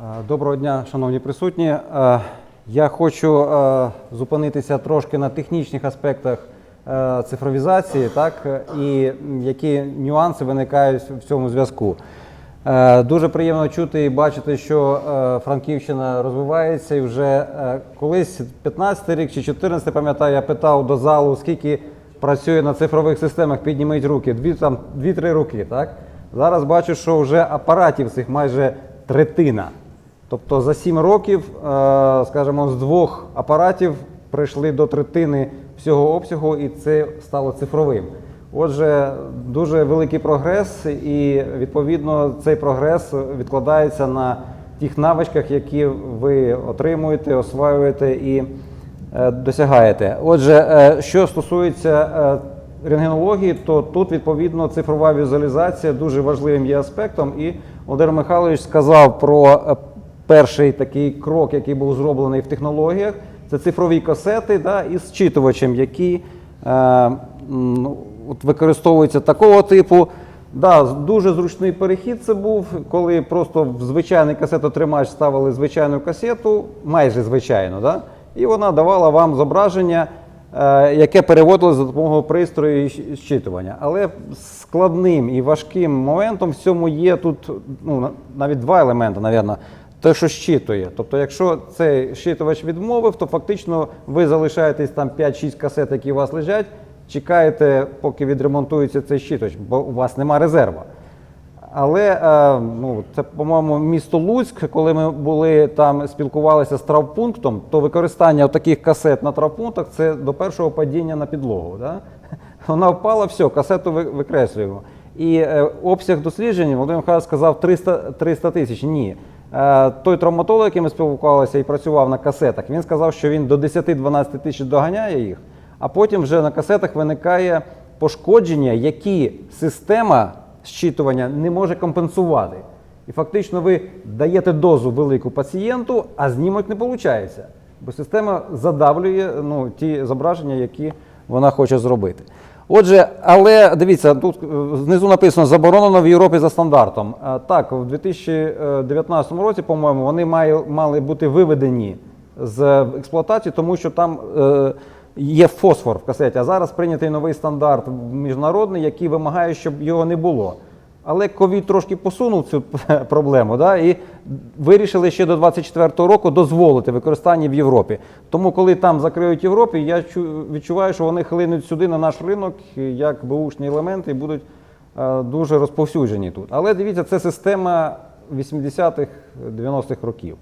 Е, Доброго дня, шановні присутні. Е, Я хочу е, зупинитися трошки на технічних аспектах цифровізації, так, і які нюанси виникають в цьому зв'язку. Дуже приємно чути і бачити, що Франківщина розвивається і вже колись 15-й рік чи 14, пам'ятаю, я питав до залу, скільки працює на цифрових системах, підніміть руки, дві там дві-три руки. Так? Зараз бачу, що вже апаратів цих майже третина. Тобто за 7 років, е, скажімо, з двох апаратів прийшли до третини всього обсягу, і це стало цифровим. Отже, дуже великий прогрес, і відповідно цей прогрес відкладається на тих навичках, які ви отримуєте, осваюєте і е, досягаєте. Отже, е, що стосується рентгенології, то тут відповідно цифрова візуалізація дуже важливим є аспектом. І Володимир Михайлович сказав про перший такий крок, який був зроблений в технологіях. Це цифрові касети да, із зчитувачем, які е, ну, от використовуються такого типу. Да, дуже зручний перехід це був, коли просто в звичайний касетотримач ставили звичайну касету, майже звичайну, да? і вона давала вам зображення, е, яке переводилось за допомогою пристрою і щитування. Але складним і важким моментом в цьому є тут ну, навіть два елементи, напевно. Те, що щитує. Тобто, якщо цей щитувач відмовив, то фактично ви залишаєтесь там 5-6 касет, які у вас лежать, чекаєте, поки відремонтується цей щитувач, бо у вас нема резерва. Але е, ну, це, по-моєму, місто Луцьк, коли ми були там, спілкувалися з травпунктом, то використання таких касет на травпунктах це до першого падіння на підлогу. Да? Вона впала, все, касету ви- викреслюємо. І е, обсяг досліджень, Володимир Михайлович сказав 300 300 тисяч. Ні. Е, той травматолог, який ми спілкувалися і працював на касетах, він сказав, що він до 10-12 тисяч доганяє їх, а потім вже на касетах виникає пошкодження, які система зчитування не може компенсувати. І фактично ви даєте дозу велику пацієнту, а знімок не виходить. Бо система задавлює ну, ті зображення, які вона хоче зробити. Отже, але дивіться, тут е, знизу написано заборонено в Європі за стандартом. Е, Так, в 2019 році, по-моєму, вони мали бути виведені з експлуатації, тому що там е, є фосфор в касеті. А зараз прийнятий новий стандарт міжнародний, який вимагає, щоб його не було. Але ковід трошки посунув цю проблему, да, і вирішили ще до 2024 року дозволити використання в Європі. Тому, коли там закриють Європі, я чу- відчуваю, що вони хлинуть сюди на наш ринок як бушні елементи і будуть е, дуже розповсюджені тут. Але дивіться, це система 80-х, 90-х років.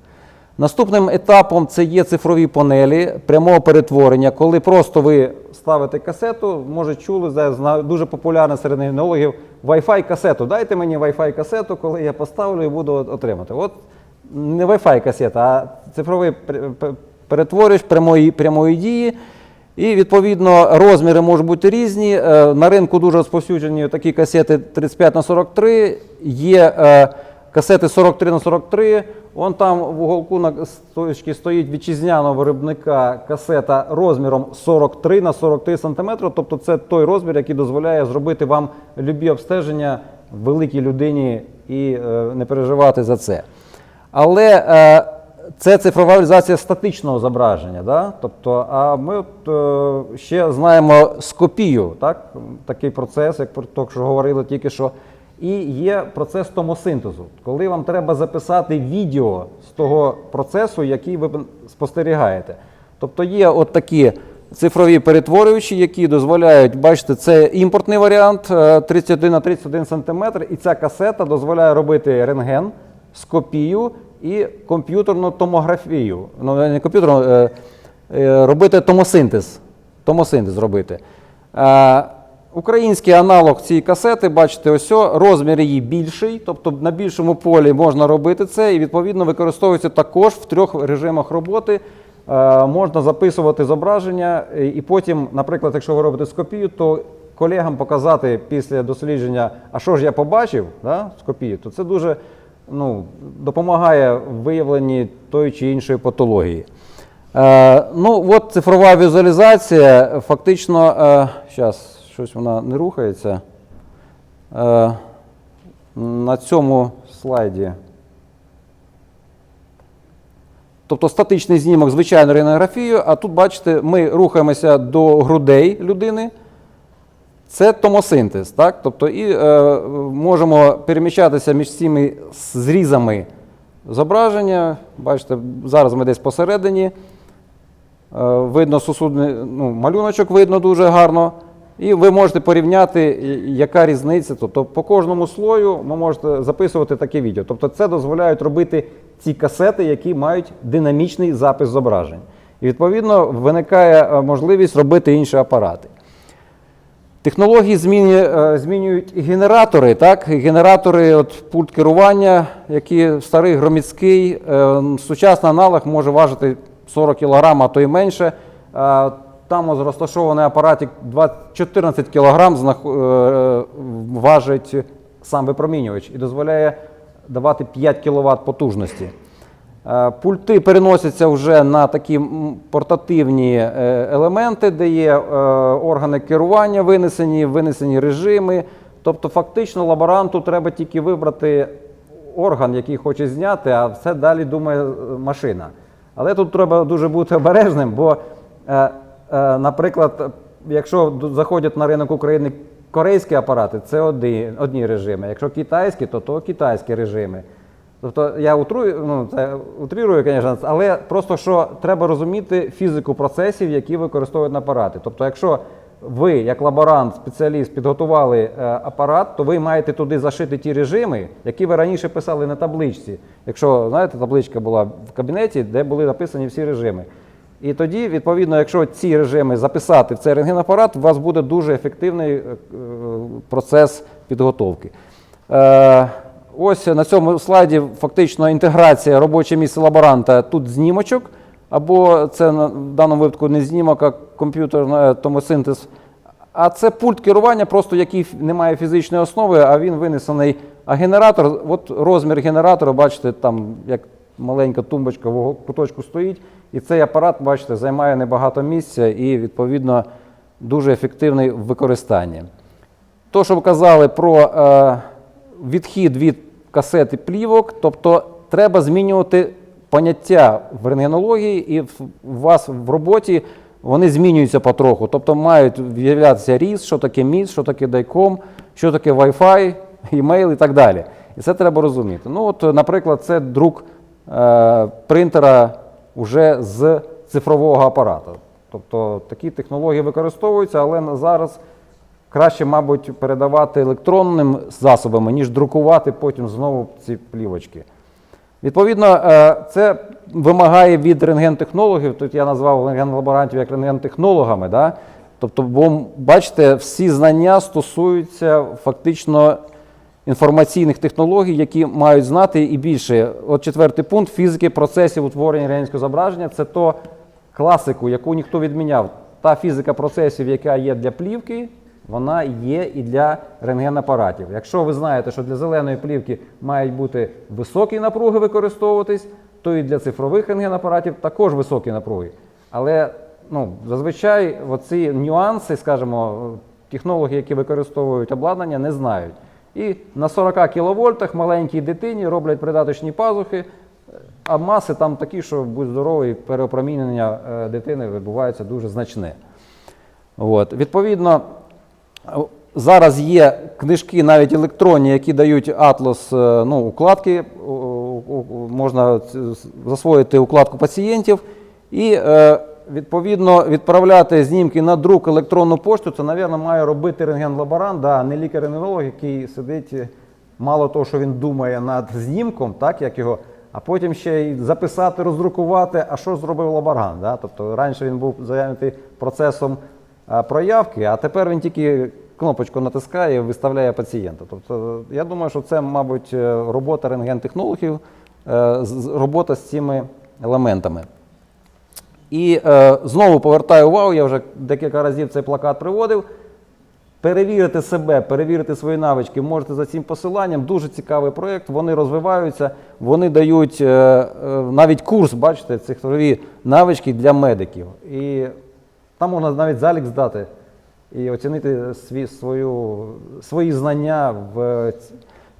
Наступним етапом це є цифрові панелі прямого перетворення, коли просто ви ставите касету, може чули, зараз дуже популярна серед генеологів Wi-Fi касету. Дайте мені Wi-Fi касету, коли я поставлю і буду отримати. От не Wi-Fi касета, а цифровий пер- пер- перетворювач прямої, прямої дії. І відповідно розміри можуть бути різні. Е, На ринку дуже розповсюджені такі касети 35 на 43 Є е, касети 43 на 43 Вон там в уголку на стоечці стоїть вітчизняного виробника касета розміром 43 на 43 см. Тобто це той розмір, який дозволяє зробити вам любі обстеження великій людині і е, не переживати за це. Але е, це цифрова реалізація статичного зображення. Да? Тобто, а ми от, е, ще знаємо скопію, так? такий процес, як про те, що говорили тільки що. І є процес томосинтезу, коли вам треба записати відео з того процесу, який ви спостерігаєте. Тобто є от такі цифрові перетворювачі, які дозволяють, бачите, це імпортний варіант е, 31 на 31 см, і ця касета дозволяє робити рентген, скопію і комп'ютерну томографію. Ну, не комп'ютерну, е, е, робити томосинтез. Томосинтез робити. Е, Український аналог цієї касети, бачите, ось розмір її більший, тобто на більшому полі можна робити це, і відповідно використовується також в трьох режимах роботи. Е, можна записувати зображення, і- і потім, наприклад, якщо ви робите скопію, то колегам показати після дослідження, а що ж я побачив, да, скопію, то це дуже ну, допомагає в виявленні тої чи іншої патології. Е, ну, от цифрова візуалізація, фактично, е, зараз щось вона не рухається. Е, на цьому слайді Тобто статичний знімок звичайною рентгенографією, а тут, бачите, ми рухаємося до грудей людини. Це томосинтез, так? Тобто і е, можемо переміщатися між цими зрізами зображення. Бачите, зараз ми десь посередині. Е, видно сусудний ну, малюночок видно дуже гарно. І ви можете порівняти, яка різниця. Тобто по кожному слою ви можете записувати таке відео. Тобто це дозволяють робити ці касети, які мають динамічний запис зображень. І відповідно виникає е, можливість робити інші апарати. Технології е, змінюють і генератори. Так? Генератори, от пульт керування, який старий громіцький, е, сучасний аналог може важити 40 кг, а то і менше. Там ось розташований апаратик 14 кг важить сам випромінювач і дозволяє давати 5 кВт потужності. Е, Пульти переносяться вже на такі портативні е, елементи, де є е, органи керування винесені, винесені режими. Тобто, фактично, лаборанту треба тільки вибрати орган, який хоче зняти, а все далі думає машина. Але тут треба дуже бути обережним, бо, наприклад, якщо заходять на ринок України корейські апарати, це одні, режими. Якщо китайські, то то китайські режими. Тобто я утрую, ну це утрирую, звісно, але просто що треба розуміти фізику процесів, які використовують апарати. Тобто, якщо ви, як лаборант, спеціаліст, підготували е, апарат, то ви маєте туди зашити ті режими, які ви раніше писали на табличці. Якщо знаєте, табличка була в кабінеті, де були написані всі режими. І тоді, відповідно, якщо ці режими записати в цей рентгенапарат, у вас буде дуже ефективний е, процес підготовки. Е, Ось на цьому слайді фактично інтеграція робоче місце лаборанта. Тут знімочок, або це в даному випадку не знімок, а комп'ютерний е, томосинтез. А це пульт керування, просто який не має фізичної основи, а він винесений. А генератор, от розмір генератора, бачите, там як маленька тумбочка в куточку стоїть. І цей апарат, бачите, займає небагато місця і, відповідно, дуже ефективний в використанні. То, що ви казали про е, відхід від касети плівок, тобто треба змінювати поняття в рентгенології, і в- у вас в роботі вони змінюються потроху. Тобто мають виявлятися різ, що таке міст, що таке дайком, що таке Wi-Fi, імейл і так далі. І це треба розуміти. Ну, от, наприклад, це друк принтера вже з цифрового апарату. Тобто такі технології використовуються, але зараз краще, мабуть, передавати електронним засобами, ніж друкувати потім знову ці плівочки. Відповідно, е, це вимагає від рентгентехнологів, тут я назвав рентгенлаборантів як рентгентехнологами, да? тобто, бо бачите, всі знання стосуються фактично інформаційних технологій, які мають знати і більше. От четвертий пункт фізики процесів утворення рентгенського зображення це то класику, яку ніхто відміняв. Та фізика процесів, яка є для плівки, вона є і для рентгенапаратів. Якщо ви знаєте, що для зеленої плівки мають бути високі напруги використовуватись, то і для цифрових рентгенапаратів також високі напруги. Але ну, зазвичай оці нюанси, скажімо, технологи, які використовують обладнання, не знають. І на 40 кВт маленькій дитині роблять придаточні пазухи, а маси там такі, що будь здоровий, переопромінення е, дитини відбувається дуже значне. От. Відповідно, е, зараз є книжки, навіть електронні, які дають атлас е, ну, укладки, у- можна засвоїти укладку пацієнтів і е, відповідно відправляти знімки на друк електронну пошту. Це, мабуть, має робити рентген-лаборант, а не лікар-рентгенолог, який сидить, е, мало того, що він думає над знімком, так як його. А потім ще й записати, роздрукувати, а що зробив лаборант. Да? Тобто раніше він був зайнятий процесом проявки, а тепер він тільки кнопочку натискає і виставляє пацієнта. Тобто, я думаю, що це, мабуть, е, робота рентген-технологів, е, робота з цими елементами. І е, знову повертаю увагу, я вже декілька разів цей плакат приводив. Перевірити себе, перевірити свої навички можете за цим посиланням. Дуже цікавий проєкт. Вони розвиваються, вони дають е, е, навіть курс, бачите, цифрові навички для медиків. І там можна навіть залік здати і оцінити свій, свою, свої знання в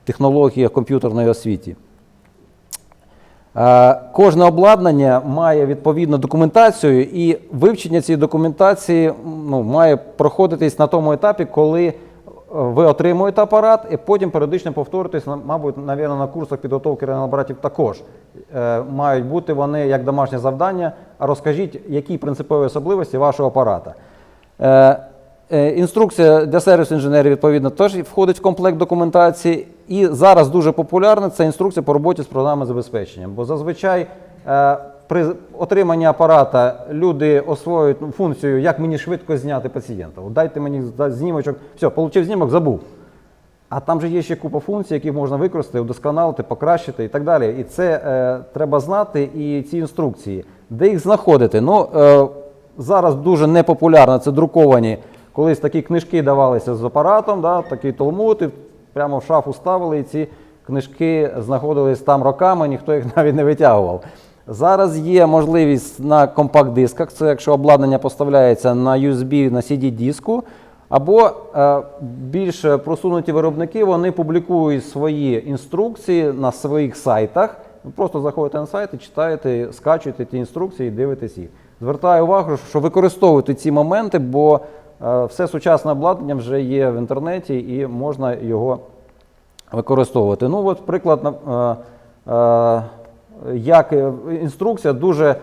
технологіях комп'ютерної освіті. Е, Кожне обладнання має відповідну документацію, і вивчення цієї документації ну, має проходитись на тому етапі, коли е, ви отримуєте апарат, і потім періодично повторюєтесь, на- мабуть, навірно, на курсах підготовки рентгенапаратів також. Е, Мають бути вони як домашнє завдання. Розкажіть, які принципові особливості вашого апарата. Е, Інструкція для сервісу інженерів, відповідно, теж входить в комплект документації. І зараз дуже популярна це інструкція по роботі з програмним забезпеченням. Бо зазвичай е, при отриманні апарата люди освоюють ну, функцію, як мені швидко зняти пацієнта. От дайте мені знімочок, все, отримав знімок, забув. А там же є ще купа функцій, які можна використати, удосконалити, покращити і так далі. І це е, треба знати, і ці інструкції. Де їх знаходити? Ну, е, зараз дуже непопулярно це друковані. Колись такі книжки давалися з апаратом, да, такий толмуд, і прямо в шафу ставили, і ці книжки знаходились там роками, ніхто їх навіть не витягував. Зараз є можливість на компакт-дисках, це якщо обладнання поставляється на USB, на CD-диску, або е, більш просунуті виробники вони публікують свої інструкції на своїх сайтах. Ви просто заходите на сайт і читаєте, скачуєте ті інструкції і дивитесь їх. Звертаю увагу, що використовуйте ці моменти, бо все сучасне обладнання вже є в інтернеті і можна його використовувати. Ну, от приклад, е, е, як е, інструкція дуже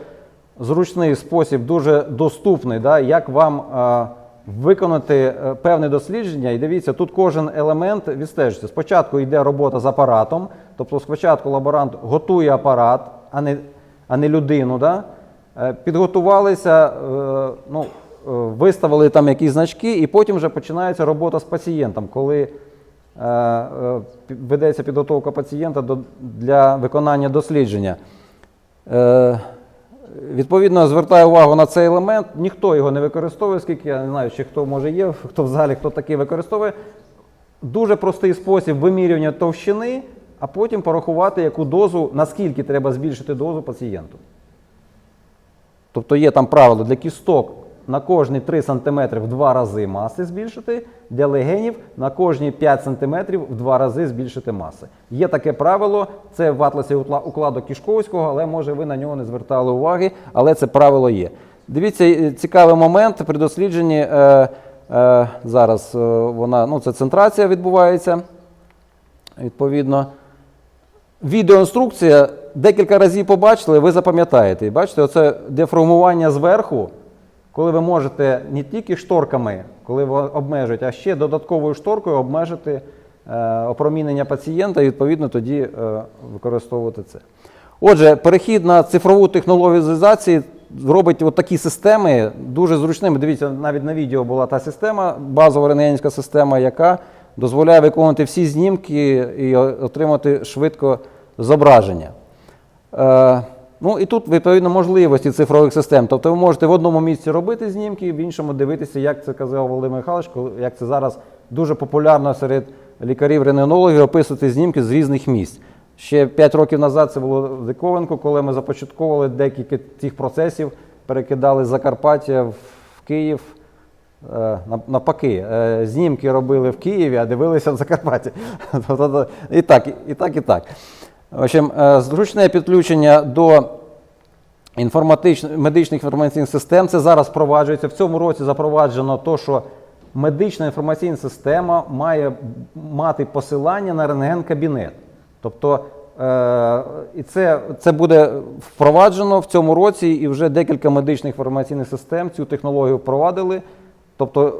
зручний спосіб, дуже доступний, да, як вам е, виконати е, певне дослідження. І дивіться, тут кожен елемент відстежується. Спочатку йде робота з апаратом, тобто спочатку лаборант готує апарат, а не, а не людину. Да? Е, Підготувалися, е, ну, е, виставили там якісь значки, і потім вже починається робота з пацієнтом, коли е, е, ведеться підготовка пацієнта для виконання дослідження. Е, Відповідно, звертаю увагу на цей елемент. Ніхто його не використовує, оскільки я не знаю, чи хто може є, хто в залі, хто такий використовує. Дуже простий спосіб вимірювання товщини, а потім порахувати, яку дозу, наскільки треба збільшити дозу пацієнту. Тобто є там правило для кісток на кожні 3 см в два рази маси збільшити, для легенів на кожні 5 см в два рази збільшити маси. Є таке правило, це в атласі укладок Кішковського, але може ви на нього не звертали уваги, але це правило є. Дивіться, е, цікавий момент при дослідженні. Е, е, зараз е, вона, ну, це центрація відбувається. Відповідно. Відеоінструкція декілька разів побачили, ви запам'ятаєте. Бачите, оце деформування зверху, коли ви можете не тільки шторками, коли ви обмежуєте, а ще додатковою шторкою обмежити е, опромінення пацієнта і відповідно тоді е, використовувати це. Отже, перехід на цифрову технологію візуалізації робить от такі системи дуже зручними. Дивіться, навіть на відео була та система, базова рентгенівська система, яка дозволяє виконувати всі знімки і отримати швидко зображення. Ну і тут відповідно можливості цифрових систем. Тобто ви можете в одному місці робити знімки, в іншому дивитися, як це казав Володимир Михайлович, як це зараз дуже популярно серед лікарів-рентгенологів описувати знімки з різних місць. Ще 5 років назад це було диковинку, коли ми започатковували декілька цих процесів, перекидали з Закарпаття в Київ. Е, Навпаки, е, знімки робили в Києві, а дивилися в Закарпатті. Тобто, І так, і так, і так. В общем, е, зручне підключення до медичних інформаційних систем. Це зараз впроваджується. В цьому році запроваджено то, що медична інформаційна система має мати посилання на рентген-кабінет. Тобто, е, і це, це буде впроваджено в цьому році, і вже декілька медичних інформаційних систем цю технологію впровадили. Тобто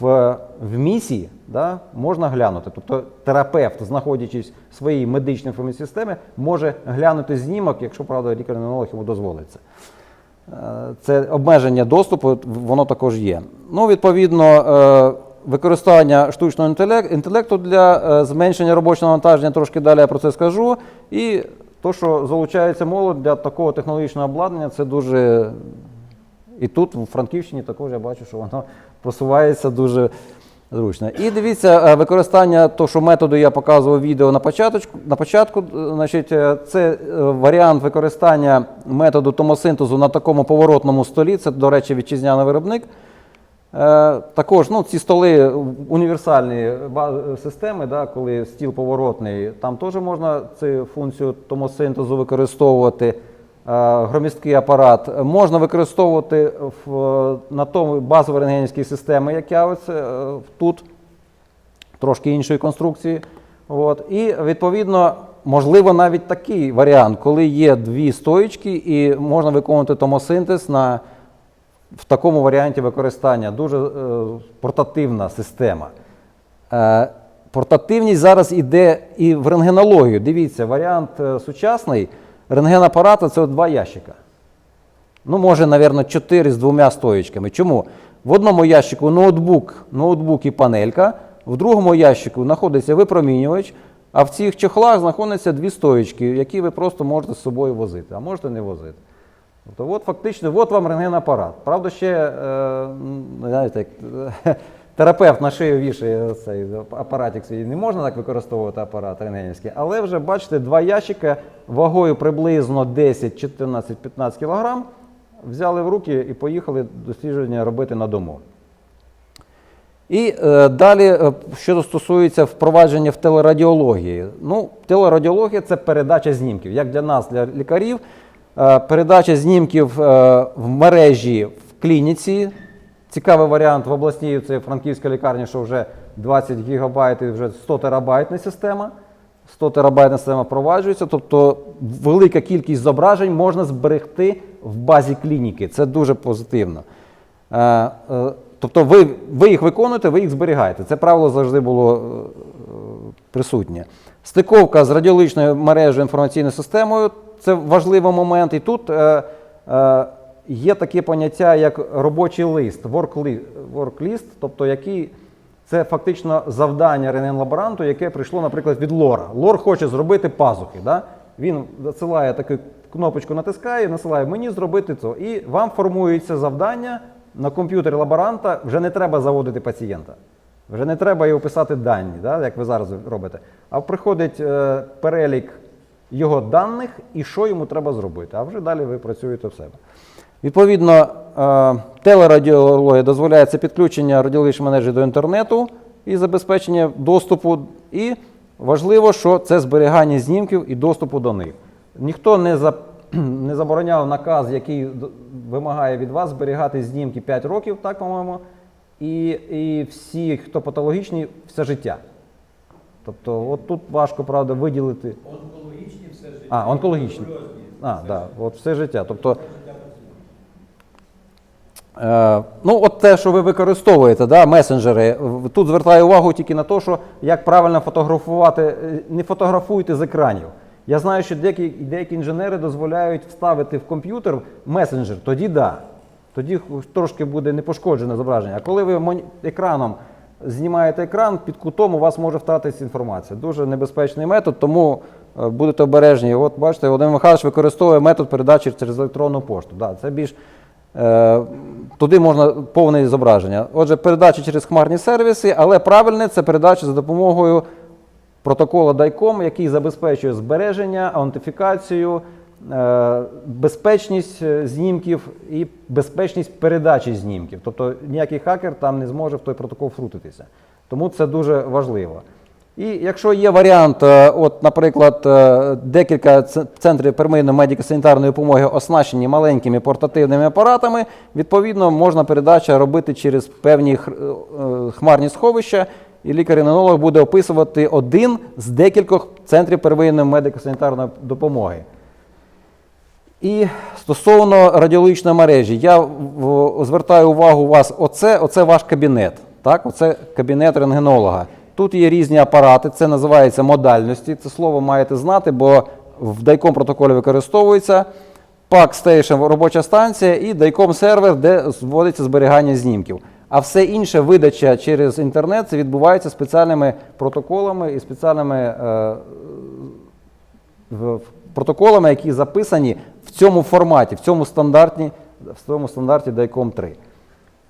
в, в місії да, можна глянути. Тобто терапевт, знаходячись в своїй медичній інформаційній системі, може глянути знімок, якщо правда лікар-ненолог йому дозволить це. Е, обмеження доступу, воно також є. Ну, відповідно, е, використання штучного інтелекту для е, зменшення робочого навантаження, трошки далі я про це скажу. І то, що залучається молодь для такого технологічного обладнання, це дуже. І тут, в Франківщині, також я бачу, що воно просувається дуже зручно. І дивіться, е, використання того, що методу я показував відео на початку, на початку е, значить, е, це варіант використання методу томосинтезу на такому поворотному столі. Це, до речі, вітчизняний виробник. Також ну, ці столи універсальні системи, да, коли стіл поворотний, там теж можна цю функцію томосинтезу використовувати. Е, громісткий апарат можна використовувати в, на тому базовій рентгенівській системі, яка ось, е, тут трошки іншої конструкції. От. І відповідно, можливо, навіть такий варіант, коли є дві стоїчки і можна виконувати томосинтез на, в такому варіанті використання. Дуже е, портативна система. Е, портативність зараз іде і в рентгенологію. Дивіться, варіант е, сучасний рентгенапарата це два ящика. Ну, може, мабуть, 4 з двома стоїчками. Чому? В одному ящику ноутбук, ноутбук і панелька, в другому ящику знаходиться випромінювач, а в цих чохлах знаходяться дві стоїчки, які ви просто можете з собою возити, а можете не возити. Тобто, от фактично, от вам рентгенапарат. Правда, ще е, знаєте, як, терапевт на шию вішає цей апаратик свій. Не можна так використовувати апарат рентгенівський, але вже бачите, два ящика вагою приблизно 10, 14, 15 кг взяли в руки і поїхали дослідження робити на дому. І е, далі, е, що стосується впровадження в телерадіології. Ну, телерадіологія це передача знімків. Як для нас, для лікарів, е, передача знімків е, в мережі в клініці. Цікавий варіант в обласній це франківська лікарня, що вже 20 гігабайт і вже 100 терабайтна система. 100 терабайтна система впроваджується, тобто велика кількість зображень можна зберегти в базі клініки. Це дуже позитивно. Е, е, Тобто ви, ви їх виконуєте, ви їх зберігаєте. Це правило завжди було е, присутнє. Стиковка з радіологічною мережею інформаційною системою це важливий момент. І тут є таке поняття, як робочий лист, work-list, тобто який це фактично завдання рентген-лаборанту, яке прийшло, наприклад, від лора. Лор хоче зробити пазухи. Да? Він засилає таку кнопочку, натискає, насилає мені зробити це. І вам формується завдання на комп'ютері лаборанта, вже не треба заводити пацієнта. Вже не треба його писати дані, да, як ви зараз робите. А приходить е, перелік його даних і що йому треба зробити. А вже далі ви працюєте в себе. Відповідно, е, телерадіологія дозволяється підключення радіологічних мережі до інтернету і забезпечення доступу. І важливо, що це зберігання знімків і доступу до них. Ніхто не, за, не забороняв наказ, який вимагає від вас зберігати знімки 5 років, так, по-моєму, і, і всі, хто патологічні, все життя. Тобто, от тут важко, правда, виділити. Онкологічні все життя. А, онкологічні. А, да, от все життя. Тобто, ну, от те, що ви використовуєте, да, месенджери, тут звертаю увагу тільки на те, що як правильно фотографувати, е, не фотографуйте з екранів. Я знаю, що деякі, деякі інженери дозволяють вставити в комп'ютер месенджер, тоді да. Тоді трошки буде не пошкоджене зображення. А коли ви екраном знімаєте екран, під кутом у вас може втратитися інформація. Дуже небезпечний метод, тому е, будете обережні. От бачите, Володимир Михайлович використовує метод передачі через електронну пошту. Да, це більш Е, Туди можна повне зображення. Отже, передача через хмарні сервіси, але правильне це передача за допомогою протоколу DICOM, який забезпечує збереження, аутентифікацію, е, безпечність е, знімків і безпечність передачі знімків. Тобто ніякий хакер там не зможе в той протокол втрутитися. Тому це дуже важливо. І якщо є варіант, е, от, наприклад, е, декілька центрів первинної медико-санітарної допомоги оснащені маленькими портативними апаратами, відповідно, можна передача робити через певні е, хмарні сховища, і лікар-рентгенолог буде описувати один з декількох центрів первинної медико-санітарної допомоги. І стосовно радіологічної мережі, я звертаю увагу вас, оце, оце ваш кабінет. Так? Оце кабінет рентгенолога. Тут є різні апарати, це називається модальності. Це слово маєте знати, бо в дайком протоколі використовується. PAC Station робоча станція і дайком сервер, де зводиться зберігання знімків. А все інше видача через інтернет це відбувається спеціальними протоколами і спеціальними е, протоколами, які записані в цьому форматі, в цьому стандарті, в цьому стандарті DICOM 3.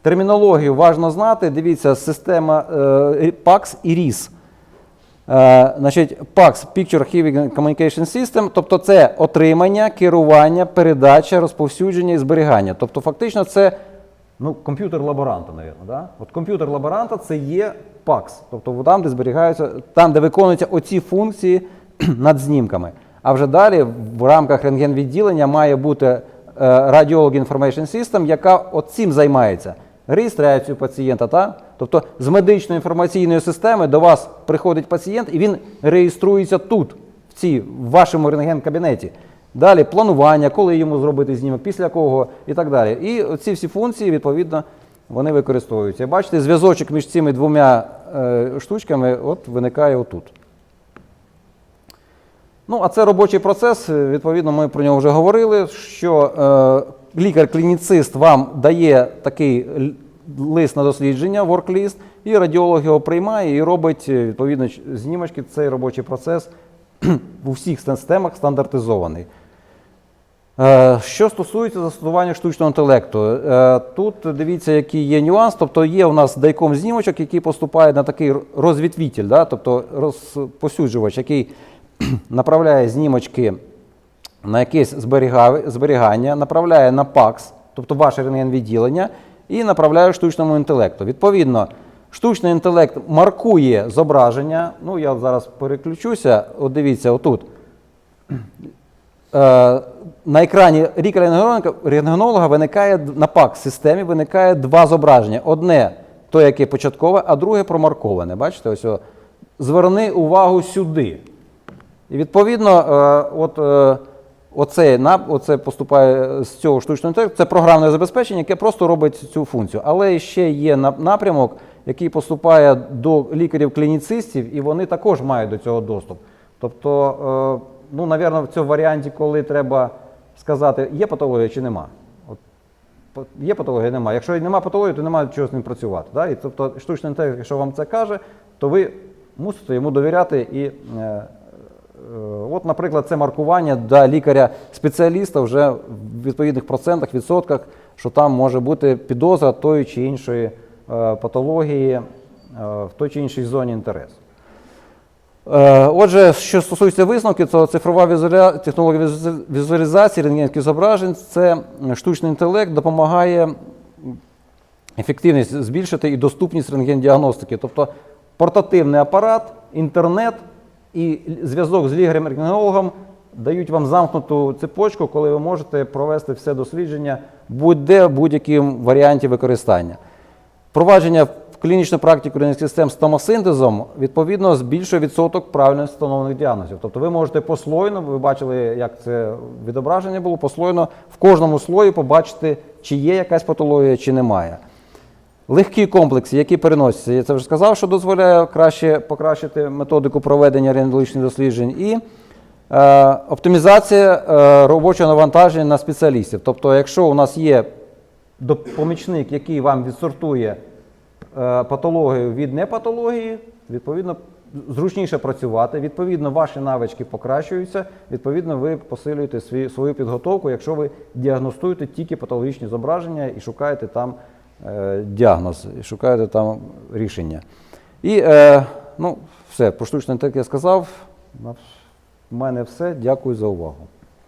Термінологію важливо знати. Дивіться, система е, PAX і RIS. Е, значить, PAX Picture Archiving Communication System, тобто це отримання, керування, передача, розповсюдження і зберігання. Тобто, фактично, це Ну, комп'ютер лаборанта, мабуть, да? От комп'ютер лаборанта це є ПАКС, тобто там, де зберігаються, там, де виконуються оці функції над знімками. А вже далі в рамках рентген-відділення має бути Radiology Information System, яка от цим займається. Реєстрацією пацієнта, та? тобто з медичної інформаційної системи до вас приходить пацієнт і він реєструється тут, в, цій, в вашому рентген-кабінеті. Далі планування, коли йому зробити знімок, після кого і так далі. І ці всі функції, відповідно, вони використовуються. Бачите, зв'язочок між цими двома е, штучками от виникає отут. Ну, а це робочий процес. Відповідно, ми про нього вже говорили, що е, лікар-клініцист вам дає такий лист на дослідження, ворк-ліст, і радіолог його приймає і робить е, відповідно знімочки. Цей робочий процес у всіх системах стандартизований. Е, Що стосується застосування штучного інтелекту, е, тут дивіться, який є нюанс. Тобто є у нас дайком знімочок, який поступає на такий розвідвітель, да? тобто розпосюджувач, який направляє знімочки на якесь зберіга- зберігання, направляє на ПАКС, тобто ваше рентген-відділення, і направляє штучному інтелекту. Відповідно, штучний інтелект маркує зображення. Ну, я зараз переключуся. От дивіться, отут. Е, на екрані ріка рентгенолога- виникає на ПАК-системі виникає два зображення. Одне то, яке початкове, а друге промарковане. Бачите, ось о. зверни увагу сюди. І відповідно, е, от, е, оце, оце поступає з цього штучного інтелекту, це програмне забезпечення, яке просто робить цю функцію. Але ще є напрямок, який поступає до лікарів-клініцистів, і вони також мають до цього доступ. Тобто, е, ну, навірно, в цьому варіанті, коли треба сказати, є патологія чи нема. Є патологія, нема. Якщо нема патології, то немає чого з ним працювати. Да? І, тобто штучний інтелект, якщо вам це каже, то ви мусите йому довіряти і. Е, От, наприклад, це маркування для лікаря-спеціаліста вже в відповідних процентах, відсотках, що там може бути підозра тої чи іншої е, патології е, в той чи іншій зоні інтересу. Отже, що стосується висновків, то цифрова візуаля... технологія візуалізації рентгенівських зображень це штучний інтелект допомагає ефективність збільшити і доступність рентген-діагностики. Тобто портативний апарат, інтернет і зв'язок з лікарем-рентгенологом дають вам замкнуту цепочку, коли ви можете провести все дослідження будь-де, в будь-якому варіанті використання. Впровадження в клінічну практику рентгенівських систем з томосинтезом відповідно збільшує відсоток правильно встановлених діагнозів. Тобто ви можете послойно, ви бачили, як це відображення було, послойно в кожному слої побачити, чи є якась патологія, чи немає. Легкі комплекси, які переносяться, я це вже сказав, що дозволяє краще покращити методику проведення рентгенологічних досліджень. І е, оптимізація е, робочого навантаження на спеціалістів. Тобто, якщо у нас є доп- помічник, який вам відсортує е, патологію від непатології, відповідно, зручніше працювати, відповідно, ваші навички покращуються, відповідно, ви посилюєте свій, свою підготовку, якщо ви діагностуєте тільки патологічні зображення і шукаєте там діагноз, і шукаєте там рішення. І е, ну, все, про штучний інтелект я сказав. У мене все. Дякую за увагу.